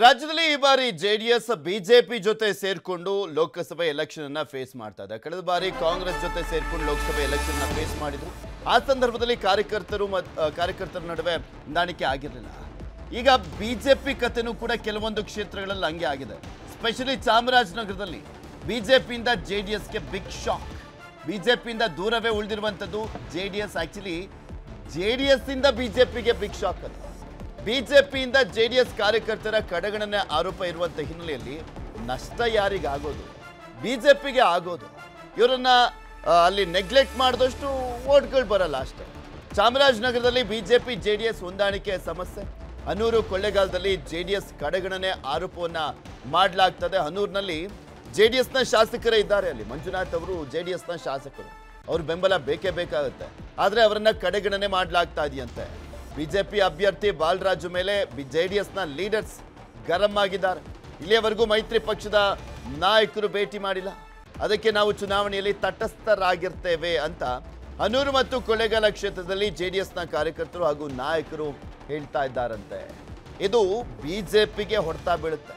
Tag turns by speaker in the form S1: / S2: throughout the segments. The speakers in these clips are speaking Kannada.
S1: ರಾಜ್ಯದಲ್ಲಿ ಈ ಬಾರಿ ಜೆಡಿಎಸ್, ಬಿಜೆಪಿ ಜೊತೆ ಸೇರ್ಕೊಂಡು ಲೋಕಸಭೆ ಎಲೆಕ್ಷನ್ ಅನ್ನ ಫೇಸ್ ಮಾಡ್ತಾ ಇದೆ. ಕಳೆದ ಬಾರಿ ಕಾಂಗ್ರೆಸ್ ಜೊತೆ ಸೇರ್ಕೊಂಡು ಲೋಕಸಭೆ ಎಲೆಕ್ಷನ್ ಅನ್ನ ಫೇಸ್ ಮಾಡಿದ್ರು. ಆ ಸಂದರ್ಭದಲ್ಲಿ ಕಾರ್ಯಕರ್ತರು ಕಾರ್ಯಕರ್ತರ ನಡುವೆ ಹೊಂದಾಣಿಕೆ ಆಗಿರಲಿಲ್ಲ. ಈಗ ಬಿಜೆಪಿ ಕಥೆನೂ ಕೂಡ ಕೆಲವೊಂದು ಕ್ಷೇತ್ರಗಳಲ್ಲಿ ಹಂಗೆ ಆಗಿದೆ. ಸ್ಪೆಷಲಿ ಚಾಮರಾಜನಗರದಲ್ಲಿ ಬಿಜೆಪಿಯಿಂದ ಜೆ ಡಿ ಎಸ್ಗೆ ಬಿಗ್ ಶಾಕ್ ಬಿಜೆಪಿಯಿಂದ ದೂರವೇ ಉಳಿದಿರುವಂಥದ್ದು J D S actually J D S ಇಂದ ಬಿಜೆಪಿಗೆ ಬಿಗ್ ಶಾಕ್ ಅದು. ಬಿಜೆಪಿಯಿಂದ ಜೆ ಡಿ ಎಸ್ ಕಾರ್ಯಕರ್ತರ ಕಡೆಗಣನೆ ಆರೋಪ ಇರುವಂತ ಹಿನ್ನೆಲೆಯಲ್ಲಿ ನಷ್ಟ ಯಾರಿಗಾಗೋದು ಬಿಜೆಪಿಗೆ ಆಗೋದು? ಇವರನ್ನ ಅಲ್ಲಿ ನೆಗ್ಲೆಕ್ಟ್ ಮಾಡಿದಷ್ಟು ಓಟ್ಗಳು ಬರಲ್ಲ ಅಷ್ಟೇ. ಚಾಮರಾಜನಗರದಲ್ಲಿ ಬಿಜೆಪಿ ಜೆ ಡಿ ಎಸ್ ಹೊಂದಾಣಿಕೆ ಸಮಸ್ಯೆ. ಹನೂರು ಕೊಳ್ಳೆಗಾಲದಲ್ಲಿ ಜೆ ಡಿ ಎಸ್ ಕಡೆಗಣನೆ ಆರೋಪವನ್ನ ಮಾಡಲಾಗ್ತದೆ. ಹನೂರಿನಲ್ಲಿ ಜೆ ಡಿ ಎಸ್ನ ಶಾಸಕರೇ ಇದ್ದಾರೆ ಅಲ್ಲಿ. ಮಂಜುನಾಥ್ ಅವರು ಜೆ ಡಿ ಎಸ್ನ ಶಾಸಕರು. ಅವ್ರ ಬೆಂಬಲ ಬೇಕೇ ಬೇಕಾಗುತ್ತೆ. ಆದರೆ ಅವರನ್ನ ಕಡೆಗಣನೆ ಮಾಡಲಾಗ್ತಾ ಇದೆಯಂತೆ. ಬಿಜೆಪಿ ಅಭ್ಯರ್ಥಿ ಬಾಲರಾಜು ಮೇಲೆ ಜೆ ಡಿ ಎಸ್ನ ಲೀಡರ್ಸ್ ಗರಂ ಆಗಿದ್ದಾರೆ. ಇಲ್ಲಿಯವರೆಗೂ ಮೈತ್ರಿ ಪಕ್ಷದ ನಾಯಕರು ಭೇಟಿ ಮಾಡಿಲ್ಲ. ಅದಕ್ಕೆ ನಾವು ಚುನಾವಣೆಯಲ್ಲಿ ತಟಸ್ಥರಾಗಿರ್ತೇವೆ ಅಂತ ಹನೂರು ಮತ್ತು ಕೊಳ್ಳೇಗಾಲ ಕ್ಷೇತ್ರದಲ್ಲಿ ಜೆ ಡಿ ಎಸ್ನ ಕಾರ್ಯಕರ್ತರು ಹಾಗೂ ನಾಯಕರು ಹೇಳ್ತಾ ಇದ್ದಾರಂತೆ. ಇದು ಬಿಜೆಪಿಗೆ ಹೊಡ್ತಾ ಬೀಳುತ್ತೆ.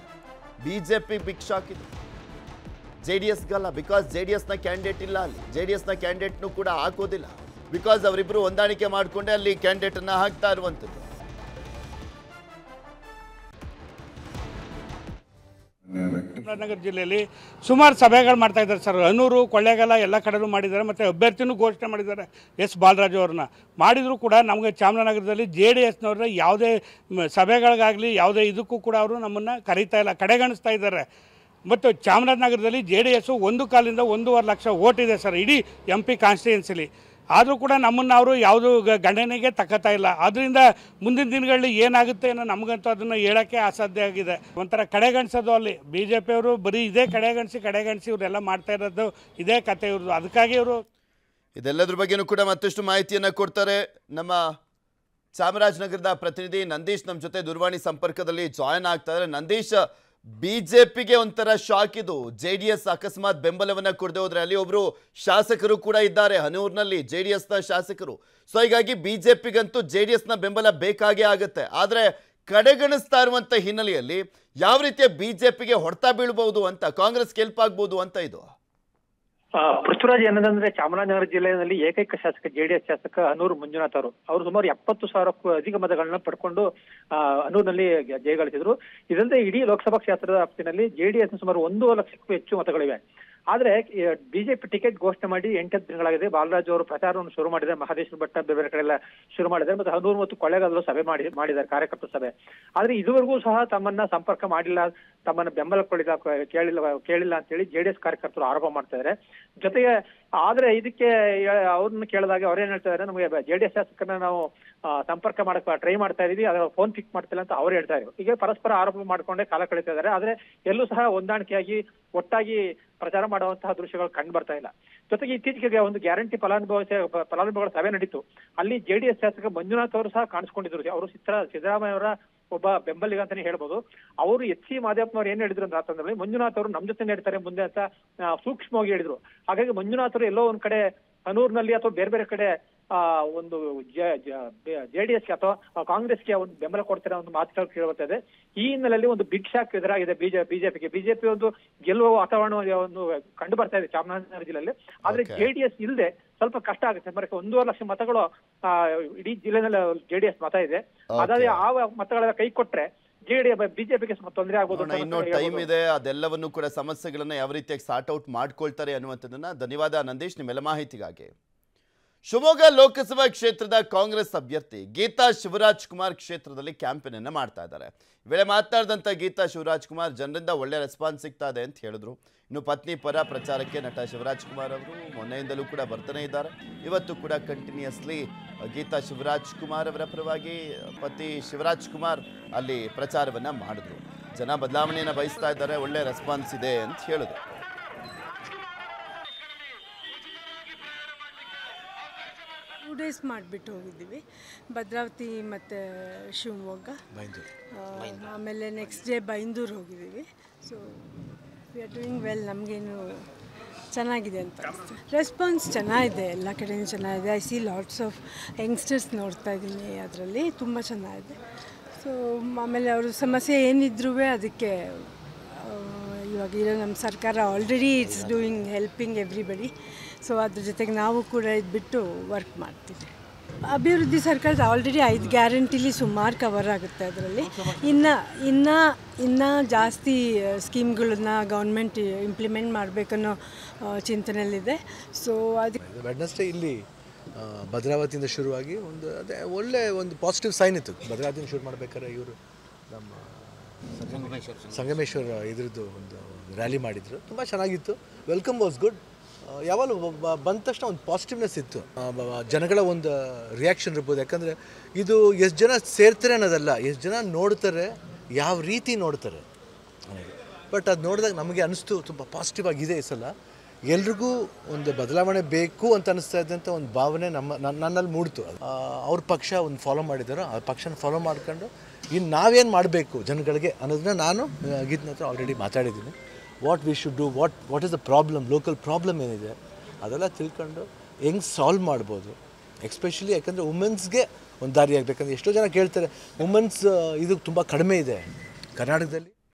S1: ಬಿಜೆಪಿ ಬಿಗ್ ಶಾಕ್ ಇದು. ಜೆ ಡಿ ಎಸ್ಗಲ್ಲ ಬಿಕಾಸ್ ಜೆ ಡಿ ಎಸ್ನ ಕ್ಯಾಂಡಿಡೇಟ್ ಇಲ್ಲ ಅಲ್ಲಿ. ಜೆ ಡಿ ಎಸ್ನ ಕ್ಯಾಂಡಿಡೇಟ್ನು ಕೂಡ ಹಾಕೋದಿಲ್ಲ. ಬಿಕಾಸ್ ಅವರಿಬ್ಬರು ಹೊಂದಾಣಿಕೆ ಮಾಡಿಕೊಂಡೆ ಅಲ್ಲಿ ಕ್ಯಾಂಡಿಡೇಟನ್ನು ಹಾಕ್ತಾ ಇರುವಂಥದ್ದು.
S2: ಚಾಮರಾಜನಗರ ಜಿಲ್ಲೆಯಲ್ಲಿ ಸುಮಾರು ಸಭೆಗಳು ಮಾಡ್ತಾ ಇದ್ದಾರೆ ಸರ್. ಹನೂರು ಕೊಳ್ಳೇಗಾಲ ಎಲ್ಲ ಕಡೆನೂ ಮಾಡಿದ್ದಾರೆ. ಮತ್ತು ಅಭ್ಯರ್ಥಿನೂ ಘೋಷಣೆ ಮಾಡಿದ್ದಾರೆ ಎಸ್ ಬಾಲರಾಜು ಅವ್ರನ್ನ. ಮಾಡಿದರೂ ಕೂಡ ನಮಗೆ ಚಾಮರಾಜನಗರದಲ್ಲಿ ಜೆ ಡಿ ಎಸ್ನವ್ರ ಯಾವುದೇ ಸಭೆಗಳಿಗಾಗಲಿ, ಯಾವುದೇ ಇದಕ್ಕೂ ಕೂಡ ಅವರು ನಮ್ಮನ್ನು ಕರೀತಾ ಇಲ್ಲ, ಕಡೆಗಣಿಸ್ತಾ ಇದ್ದಾರೆ. ಮತ್ತು ಚಾಮರಾಜನಗರದಲ್ಲಿ ಜೆ ಡಿ ಎಸ್ಸು ಒಂದು ಕಾಲಿಂದ ಒಂದೂವರೆ ಲಕ್ಷ ಓಟ್ ಇದೆ ಸರ್. ಇಡೀ ಎಂ ಪಿ ಕಾನ್ಸ್ಟಿಟ್ಯೂನ್ಸಿಲಿ ಆದರೂ ಕೂಡ ನಮ್ಮನ್ನು ಅವರು ಯಾವುದು ಗಣನೆಗೆ ತಕ್ಕತಾ ಇಲ್ಲ. ಅದರಿಂದ ಮುಂದಿನ ದಿನಗಳಲ್ಲಿ ಏನಾಗುತ್ತೆ ಅನ್ನೋ ನಮಗಂತೂ ಅದನ್ನು ಹೇಳೋಕ್ಕೆ ಅಸಾಧ್ಯ ಆಗಿದೆ. ಒಂಥರ ಕಡೆಗಣಿಸೋದು ಅಲ್ಲಿ. ಬಿ ಜೆ ಪಿಯವರು ಬರೀ ಇದೇ ಕಡೆಗಣಿಸಿ ಕಡೆಗಣಿಸಿ ಇವರೆಲ್ಲ ಮಾಡ್ತಾ ಇರೋದು ಇದೇ ಕತೆ ಇವ್ರದ್ದು ಅದಕ್ಕಾಗಿ ಇವರು
S1: ಇದೆಲ್ಲದ್ರ ಬಗ್ಗೆನೂ ಕೂಡ ಮತ್ತಷ್ಟು ಮಾಹಿತಿಯನ್ನು ಕೊಡ್ತಾರೆ ನಮ್ಮ ಚಾಮರಾಜನಗರದ ಪ್ರತಿನಿಧಿ ನಂದೀಶ್ ನಮ್ಮ ಜೊತೆ ದೂರವಾಣಿ ಸಂಪರ್ಕದಲ್ಲಿ ಜಾಯ್ನ್ ಆಗ್ತಾ ಇದ್ದಾರೆ. ನಂದೀಶ್ ಬಿಜೆಪಿಗೆ ಒಂಥರ ಶಾಕ್ ಇದು. ಜೆ ಡಿ ಎಸ್ ಅಕಸ್ಮಾತ್ ಬೆಂಬಲವನ್ನ ಕೊಡದೆ ಹೋದ್ರೆ ಅಲ್ಲಿ ಒಬ್ರು ಶಾಸಕರು ಕೂಡ ಇದ್ದಾರೆ. ಹನೂರ್ನಲ್ಲಿ ಜೆ ಡಿ ಎಸ್ನ ಶಾಸಕರು. ಸೊ ಹೀಗಾಗಿ ಬಿಜೆಪಿಗಂತೂ ಜೆ ಡಿ ಎಸ್ನ ಬೆಂಬಲ ಬೇಕಾಗೇ ಆಗುತ್ತೆ. ಆದ್ರೆ ಕಡೆಗಣಿಸ್ತಾ ಇರುವಂತ ಹಿನ್ನೆಲೆಯಲ್ಲಿ ಯಾವ ರೀತಿಯ ಬಿಜೆಪಿಗೆ ಹೊಡ್ತಾ ಬೀಳ್ಬಹುದು ಅಂತ ಕಾಂಗ್ರೆಸ್ ಕೆಲ್ಪ್ ಆಗ್ಬೋದು ಅಂತ ಇದು?
S3: ಪೃಥ್ವಿರಾಜ್ ಏನಂದ್ರೆ ಚಾಮರಾಜನಗರ ಜಿಲ್ಲೆಯಲ್ಲಿ ಏಕೈಕ ಶಾಸಕ, ಜೆಡಿಎಸ್ ಶಾಸಕ ಅನೂರು ಮಂಜುನಾಥ್ ಅವರು. ಅವರು ಸುಮಾರು ಎಪ್ಪತ್ತು ಸಾವಿರಕ್ಕೂ ಅಧಿಕ ಮತಗಳನ್ನ ಪಡ್ಕೊಂಡು ಅನೂರಿನಲ್ಲಿ ಜಯಗಳಿಸಿದ್ರು. ಇದಲ್ಲದೆ ಇಡೀ ಲೋಕಸಭಾ ಕ್ಷೇತ್ರದ ವ್ಯಾಪ್ತಿನಲ್ಲಿ ಜೆಡಿಎಸ್ ಸುಮಾರು ಒಂದೂವರೆ ಲಕ್ಷಕ್ಕೂ ಹೆಚ್ಚು ಮತಗಳಿವೆ. ಆದ್ರೆ ಬಿಜೆಪಿ ಟಿಕೆಟ್ ಘೋಷಣೆ ಮಾಡಿ ಎಂಟತ್ತು ದಿನಗಳಾಗಿದೆ. ಬಾಲರಾಜ್ ಅವರು ಪ್ರಚಾರವನ್ನು ಶುರು ಮಾಡಿದ್ದಾರೆ. ಮಹದೇಶ್ವರ ಭಟ್ಟ ಬೇರೆ ಕಡೆ ಎಲ್ಲ ಶುರು ಮಾಡಿದ್ದಾರೆ. ಮತ್ತೆ ಹನೂರು ಮತ್ತು ಕೊಳ್ಳೇಗಾಲದಲ್ಲೂ ಸಭೆ ಮಾಡಿ, ಮಾಡಿದ್ದಾರೆ ಕಾರ್ಯಕರ್ತರ ಸಭೆ. ಆದ್ರೆ ಇದುವರೆಗೂ ಸಹ ತಮ್ಮನ್ನ ಸಂಪರ್ಕ ಮಾಡಿಲ್ಲ. ತಮ್ಮನ್ನ ಬೆಂಬಲ ಕೊಡಿಲ್ಲ ಕೇಳಿಲ್ಲ ಕೇಳಿಲ್ಲ ಅಂತೇಳಿ ಜೆಡಿಎಸ್ ಕಾರ್ಯಕರ್ತರು ಆರೋಪ ಮಾಡ್ತಾ ಇದ್ದಾರೆ ಜೊತೆಗೆ, ಆದ್ರೆ ಇದಕ್ಕೆ, ಅವ್ರನ್ನ ಕೇಳಿದಾಗ ಅವ್ರೇನ್ ಹೇಳ್ತಾ ಇದ್ದಾರೆ ನಮಗೆ ಜೆಡಿಎಸ್ ಶಾಸಕರನ್ನ ನಾವು ಸಂಪರ್ಕ ಮಾಡಕ್, ಟ್ರೈ ಮಾಡ್ತಾ ಇದೀವಿ. ಅದರ ಫೋನ್ ಪಿಕ್ ಮಾಡ್ತಿಲ್ಲ ಅಂತ ಅವ್ರು ಹೇಳ್ತಾ ಇದ್ರು. ಈಗ ಪರಸ್ಪರ ಆರೋಪ ಮಾಡ್ಕೊಂಡೇ ಕಾಲ ಕಳೀತಾ ಇದ್ದಾರೆ ಆದ್ರೆ ಎಲ್ಲೂ ಸಹ ಹೊಂದಾಣಿಕೆಯಾಗಿ ಒಟ್ಟಾಗಿ ಪ್ರಚಾರ ಮಾಡುವಂತಹ ದೃಶ್ಯಗಳು ಕಂಡು ಬರ್ತಾ ಇಲ್ಲ. ಜೊತೆಗೆ ಇತ್ತೀಚೆಗೆ ಒಂದು ಗ್ಯಾರಂಟಿ ಫಲಾನುಭವ ಫಲಾನುಭವಿಗಳ ಸಭೆ ನಡೀತು. ಅಲ್ಲಿ ಜೆಡಿಎಸ್ ಶಾಸಕ ಮಂಜುನಾಥ್ ಅವರು ಸಹ ಕಾಣಿಸ್ಕೊಂಡಿದ್ರು. ಅವರು ಚಿತ್ರ ಸಿದ್ದರಾಮಯ್ಯ ಅವರ ಒಬ್ಬ ಬೆಂಬಲಿಗ ಅಂತಾನೆ ಹೇಳ್ಬೋದು. ಅವರು ಎಚ್ ಸಿ ಮಾದೇವಪ್ಪನವ್ರು ಏನ್ ಹೇಳಿದ್ರು ಅಂತ ಸಂದರ್ಭದಲ್ಲಿ ಮಂಜುನಾಥ್ ಅವರು ನಮ್ ಜೊತೆ ನಡೀತಾರೆ ಮುಂದೆ ಅಂತ ಸೂಕ್ಷ್ಮವಾಗಿ ಹೇಳಿದ್ರು. ಹಾಗಾಗಿ ಮಂಜುನಾಥ್ ಅವರು ಎಲ್ಲೋ ಒಂದ್ ಕಡೆ ಹನೂರ್ನಲ್ಲಿ ಅಥವಾ ಬೇರೆ ಬೇರೆ ಕಡೆ ಆ ಒಂದು ಜೆಡಿಎಸ್ ಅಥವಾ ಕಾಂಗ್ರೆಸ್ಗೆ ಒಂದು ಬೆಂಬಲ ಕೊಡ್ತಾರೆ ಒಂದು ಮಾತುಗಳು ಕೇಳ್ತಾ ಇದೆ ಈ ಹಿನ್ನೆಲೆಯಲ್ಲಿ ಒಂದು ಬಿಗ್ ಶಾಕ್ ಎದುರಾಗಿದೆ ಬಿಜೆಪಿ ಬಿಜೆಪಿಗೆ. ಬಿಜೆಪಿ ಒಂದು ಗೆಲ್ಲುವ ವಾತಾವರಣ ಒಂದು ಕಂಡು ಬರ್ತಾ ಇದೆ ಚಾಮರಾಜನಗರ ಜಿಲ್ಲೆಯಲ್ಲಿ. ಆದ್ರೆ
S1: Okay.
S3: ಜೆಡಿಎಸ್ ಇಲ್ಲದೆ ಸ್ವಲ್ಪ ಕಷ್ಟ ಆಗುತ್ತೆ. ಅಂದ್ರೆ ಒಂದೂವರೆ ಲಕ್ಷ ಮತಗಳು ಆ, ಇಡೀ ಜಿಲ್ಲೆನಲ್ಲಿ ಜೆಡಿಎಸ್ ಮತ ಇದೆ. ಅದಾದ್ರೆ ಆ ಮತಗಳ ಕೈ ಕೊಟ್ರೆ ಬಿಜೆಪಿಗೆ ತೊಂದರೆ ಆಗ್ಬೋದು
S1: ಇನ್ನೂ ಟೈಮ್ ಇದೆ. ಅದೆಲ್ಲವನ್ನು ಕೂಡ ಸಮಸ್ಯೆಗಳನ್ನ ಯಾವ ರೀತಿಯಾಗಿ ಸಾರ್ಟ್ ಔಟ್ ಮಾಡ್ಕೊಳ್ತಾರೆ ಅನ್ನುವಂಥದ್ದನ್ನ ಧನ್ಯವಾದ ನಂದೀಶ್ ನಿಮ್ಮೆಲ್ಲ ಮಾಹಿತಿಗಾಗಿ. ಶಿವಮೊಗ್ಗ ಲೋಕಸಭಾ ಕ್ಷೇತ್ರದ ಕಾಂಗ್ರೆಸ್ ಅಭ್ಯರ್ಥಿ ಗೀತಾ ಶಿವರಾಜ್ ಕುಮಾರ್ ಕ್ಷೇತ್ರದಲ್ಲಿ ಕ್ಯಾಂಪೇನ್ ಅನ್ನು ಮಾಡ್ತಾ ಇದ್ದಾರೆ. ವೇಳೆ ಮಾತನಾಡಿದಂತ ಗೀತಾ ಶಿವರಾಜ್ ಕುಮಾರ್ ಜನರಿಂದ ಒಳ್ಳೆ ರೆಸ್ಪಾನ್ಸ್ ಸಿಗ್ತಾ ಇದೆ ಅಂತ ಹೇಳಿದ್ರು. ಇನ್ನು ಪತ್ನಿ ಪರ ಪ್ರಚಾರಕ್ಕೆ ನಟ ಶಿವರಾಜ್ ಕುಮಾರ್ ಅವರು ಮೊನ್ನೆಯಿಂದಲೂ ಕೂಡ ಬರ್ತಾನೆ ಇದ್ದಾರೆ. ಇವತ್ತು ಕೂಡ ಕಂಟಿನ್ಯೂಸ್ಲಿ ಗೀತಾ ಶಿವರಾಜ್ ಕುಮಾರ್ ಅವರ ಪರವಾಗಿ ಪತಿ ಶಿವರಾಜ್ ಕುಮಾರ್ ಅಲ್ಲಿ ಪ್ರಚಾರವನ್ನ ಮಾಡಿದ್ರು. ಜನ ಬದಲಾವಣೆಯನ್ನು ಬಯಸ್ತಾ ಇದ್ದಾರೆ, ಒಳ್ಳೆ ರೆಸ್ಪಾನ್ಸ್ ಇದೆ ಅಂತ ಹೇಳಿದ್ರು.
S4: ಟೂ ಡೇಸ್ ಮಾಡಿಬಿಟ್ಟು ಹೋಗಿದ್ದೀವಿ. ಭದ್ರಾವತಿ ಮತ್ತು ಶಿವಮೊಗ್ಗ. ಆಮೇಲೆ ನೆಕ್ಸ್ಟ್ ಡೇ ಬೈಂದೂರು ಹೋಗಿದ್ದೀವಿ. So we are doing well ನಮಗೇನು ಚೆನ್ನಾಗಿದೆ ಅಂತ ರೆಸ್ಪಾನ್ಸ್ ಚೆನ್ನಾಗಿದೆ. ಎಲ್ಲ ಕಡೆಯೂ ಚೆನ್ನಾಗಿದೆ. I see lots of youngsters ನೋಡ್ತಾ ಇದ್ದೀನಿ ಅದರಲ್ಲಿ. ತುಂಬ ಚೆನ್ನಾಗಿದೆ. ಸೊ ಆಮೇಲೆ ಅವರು ಸಮಸ್ಯೆ ಏನಿದ್ರೂ ಅದಕ್ಕೆ ಇವಾಗ ಇರೋ ನಮ್ಮ ಸರ್ಕಾರ already it's doing helping everybody so ಅದ್ರ ಜೊತೆಗೆ ನಾವು ಕೂಡ ಇದ್ಬಿಟ್ಟು ವರ್ಕ್ ಮಾಡ್ತೀವಿ. ಅಭಿವೃದ್ಧಿ ಸರ್ಕಾರದ ಆಲ್ರೆಡಿ ಐದು ಗ್ಯಾರಂಟಿಲಿ ಸುಮಾರು ಕವರ್ ಆಗುತ್ತೆ ಅದರಲ್ಲಿ. ಇನ್ನು ಇನ್ನು ಇನ್ನು ಜಾಸ್ತಿ ಸ್ಕೀಮ್ಗಳನ್ನ ಗೌರ್ಮೆಂಟ್ ಇಂಪ್ಲಿಮೆಂಟ್ ಮಾಡಬೇಕನ್ನೋ ಚಿಂತನೆಯಲ್ಲಿದೆ. ಸೊ ಅದಕ್ಕೆ
S5: ವೆಡ್ನೆಸ್ಡೇ ಇಲ್ಲಿ ಭದ್ರಾವತಿಯಿಂದ ಶುರುವಾಗಿ ಒಂದು ಅದೇ ಒಳ್ಳೆ ಒಂದು ಪಾಸಿಟಿವ್ ಸೈನ್ ಇತ್ತು. ಭದ್ರಾವತಿಯಿಂದ ಶುರು ಮಾಡ್ಬೇಕಾದ್ರೆ ಇವರು ನಮ್ಮ ಸಂಗಮೇಶ್ವರ ಇದ್ರದ್ದು ಒಂದು ರ್ಯಾಲಿ ಮಾಡಿದರು. ತುಂಬ ಚೆನ್ನಾಗಿತ್ತು. ವೆಲ್ಕಮ್ ವಾಸ್ ಗುಡ್ ಯಾವಾಗಲೂ ಬಂದ ತಕ್ಷಣ ಒಂದು ಪಾಸಿಟಿವ್ನೆಸ್ ಇತ್ತು. ಜನಗಳ ಒಂದು ರಿಯಾಕ್ಷನ್ ಇರ್ಬೋದು. ಯಾಕಂದರೆ ಇದು ಎಷ್ಟು ಜನ ಸೇರ್ತಾರೆ ಅನ್ನೋದಲ್ಲ, ಎಷ್ಟು ಜನ ನೋಡ್ತಾರೆ, ಯಾವ ರೀತಿ ನೋಡ್ತಾರೆ ಬಟ್ ಅದು ನೋಡಿದಾಗ ನಮಗೆ ಅನಿಸ್ತು ತುಂಬ ಪಾಸಿಟಿವ್ ಆಗಿದೆ ಈ ಸಲ. ಎಲ್ರಿಗೂ ಒಂದು ಬದಲಾವಣೆ ಬೇಕು ಅಂತ ಅನಿಸ್ತಾ ಇದ್ದಂಥ ಒಂದು ಭಾವನೆ ನಮ್ಮ ನನ್ನ- ನನ್ನಲ್ಲಿ ಮೂಡ್ತು ಅವ್ರ ಪಕ್ಷ ಒಂದು ಫಾಲೋ ಮಾಡಿದ್ದಾರೋ ಆ ಪಕ್ಷನ ಫಾಲೋ ಮಾಡ್ಕೊಂಡು ಇನ್ನು ನಾವೇನು ಮಾಡಬೇಕು ಜನಗಳಿಗೆ ಅನ್ನೋದನ್ನ ನಾನು ಗೀತನ ಹತ್ರ ಆಲ್ರೆಡಿ ಮಾತಾಡಿದ್ದೀನಿ. What we should do what what is the problem local problem ಏನಿದೆ, ಅದೆಲ್ಲ ತಿಳ್ಕೊಂಡು ಹೆಂಗೆ ಸಾಲ್ವ್ ಮಾಡ್ಬೋದು. ಎಕ್ಸ್ಪೆಷಲಿ ಯಾಕಂದರೆ ವುಮೆನ್ಸ್ಗೆ ಒಂದು ದಾರಿ ಆಗಬೇಕಂದ್ರೆ ಎಷ್ಟೋ ಜನ ಕೇಳ್ತಾರೆ ವುಮೆನ್ಸ್ ಇದು ತುಂಬ ಕಡಿಮೆ ಇದೆ. ಕರ್ನಾಟಕದಲ್ಲಿ